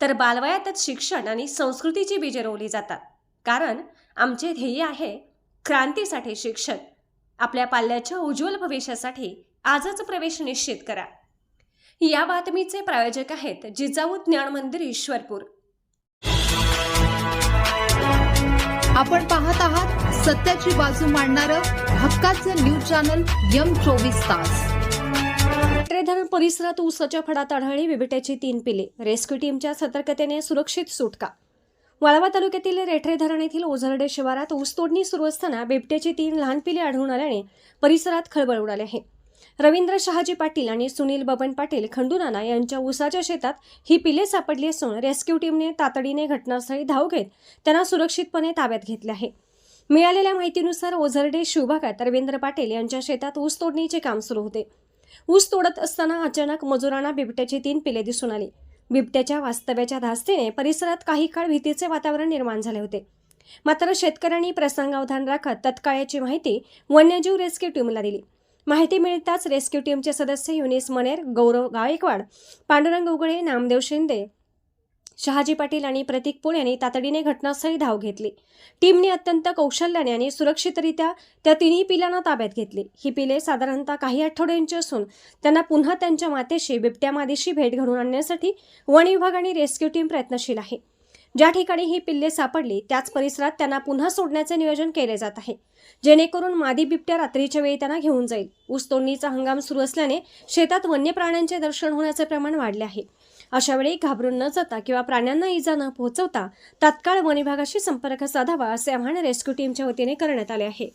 तर बालवयातच शिक्षण आणि संस्कृतीची बीजे रोवली जातात. कारण आमचे ध्येय आहे क्रांतीसाठी शिक्षण. आपल्या पाल्याच्या उज्ज्वल भविष्यासाठी आजच प्रवेश निश्चित करा. या बातमीचे प्रायोजक आहेत जिजाऊ ज्ञान मंदिर ईश्वरपूर. आपण पाहत आहात सत्याची बाजू मांडणारं हक्काचं न्यूज चॅनल यम चोवीस तास. ट्रे धरण परिसरात ऊसाच्या फडात आढळली बिबट्याची तीन पिले. रेस्क्यू टीमच्या सतर्कतेने सुरक्षित सुटका. वाळवा तालुक्यातील रेठरे धरण येथील ओझरडे शिवारात ऊस तोडणी सुरू असताना बिबट्याची तीन लहान पिले आढळून आल्याने परिसरात खळबळ उडाली आहे. रवींद्र शहाजी पाटील आणि सुनील बबन पाटील खंडूनाना यांच्या ऊसाच्या शेतात ही पिले सापडली असून रेस्क्यू टीमने तातडीने घटनास्थळी धाव घेत त्यांना सुरक्षितपणे ताब्यात घेतले आहे. मिळालेल्या माहितीनुसार ओझरडे शिवभागात रवींद्र पाटील यांच्या शेतात ऊस तोडणीचे काम सुरू होते. ऊस तोडत असताना अचानक मजुरांना बिबट्याची तीन पिले दिसून आली. बिबट्याच्या वास्तव्याच्या धास्तीने परिसरात काही काळ भीतीचे वातावरण निर्माण झाले होते. मात्र शेतकऱ्यांनी प्रसंगावधान राखत तत्काळाची माहिती वन्यजीव रेस्क्यू टीमला दिली. माहिती मिळताच रेस्क्यू टीमचे सदस्य युनिस मनेर गौरव गायकवाड पांडुरंग उगळे नामदेव शिंदे शहाजी पाटील आणि प्रतीक पोळ यांनी तातडीने घटनास्थळी धाव घेतली. टीमने अत्यंत कौशल्याने आणि सुरक्षितरित्या त्या तिन्ही पिलांना ताब्यात घेतली. ही पिले साधारणतः काही आठवड्यांची असून त्यांना पुन्हा त्यांच्या मातेशी बिबट्या मादीशी भेट घडवून आणण्यासाठी वन विभाग आणि रेस्क्यू टीम प्रयत्नशील आहे. ज्या ठिकाणी ही पिल्ले सापडली त्याच परिसरात त्यांना पुन्हा सोडण्याचे नियोजन केले जात आहे. जेणेकरून मादी बिबट्या रात्रीच्या वेळी त्यांना घेऊन जाईल. ऊसतोडणीचा हंगाम सुरू असल्याने शेतात वन्य प्राण्यांचे दर्शन होण्याचे प्रमाण वाढले आहे. अशा वेळी घाबरून न जाता किंवा प्राण्यांना इजा न पोहोचवता तात्काळ वन विभागाशी संपर्क साधावा असे आवाहन रेस्क्यू टीमच्या वतीने करण्यात आले आहे.